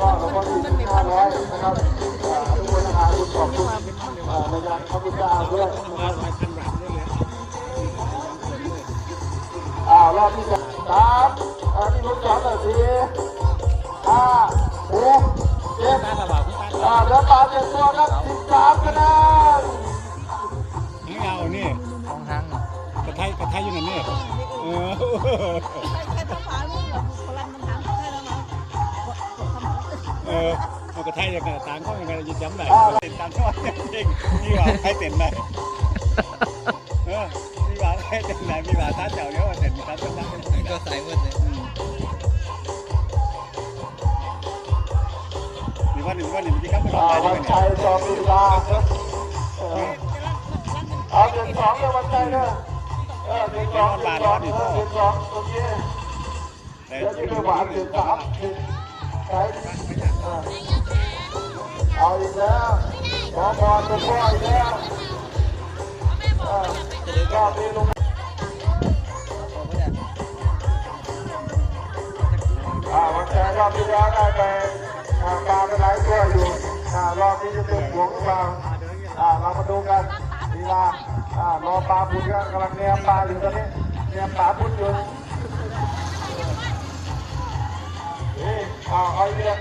ก็หลวงพ่อที่ห้าร้อยนะครับอ่าอนุโมทนาบุญขอบคุณอ่าในงานพระพุทธเจ้าด้วยนะครับอ่ารอบที่สามอ่าที่ลูกศรหน่อยสิห้าหกเจ็ดอ่าเหลือปลาเจ็ดตัวครับสิบสามคะแนนไม่เอานี่สองครั้งกระไทยกระไทยอยู่นั่นนี่เออ เออเอากระไทยอย่างกระต่างก็ยังไงจะจำได้เต็นตามช่วยจริงนี่ว่าใครเต็นไหนเออนี่ว่าใครเต็นไหนมีว่าท่าเจ้าเนี้ยว่าเต็นท่าเจ้าก็ใส่หมดเลยมีวันหนึ่งวันหนึ่งที่เขาไม่ลอ่างได้วันเลยชัยจอมปีลาครับเออเอาเดือนสองเลยวันชัยเนอะเออเดือนสองเดือนสองเดือนสองโอเคแต่เดี๋ยวจะไปหวานเดือนสามเดือนใช่ เอาอีกแล้วขอพรหลวงพ่ออีกแล้วเออรอบนี้ลุงอ่าวันชัยรอบที่แล้วได้ไปอ่าปลาไปหลายตัวอยู่อ่ารอบนี้จะเป็นหวงหรือเปล่าอ่าเรามาดูกันลีลาอ่ารอปลาพุดกันกำลังเนียมปลาอยู่ตอนนี้เนียมปลาพุดอยู่เอ้ยเอาเอาอีกแล้ว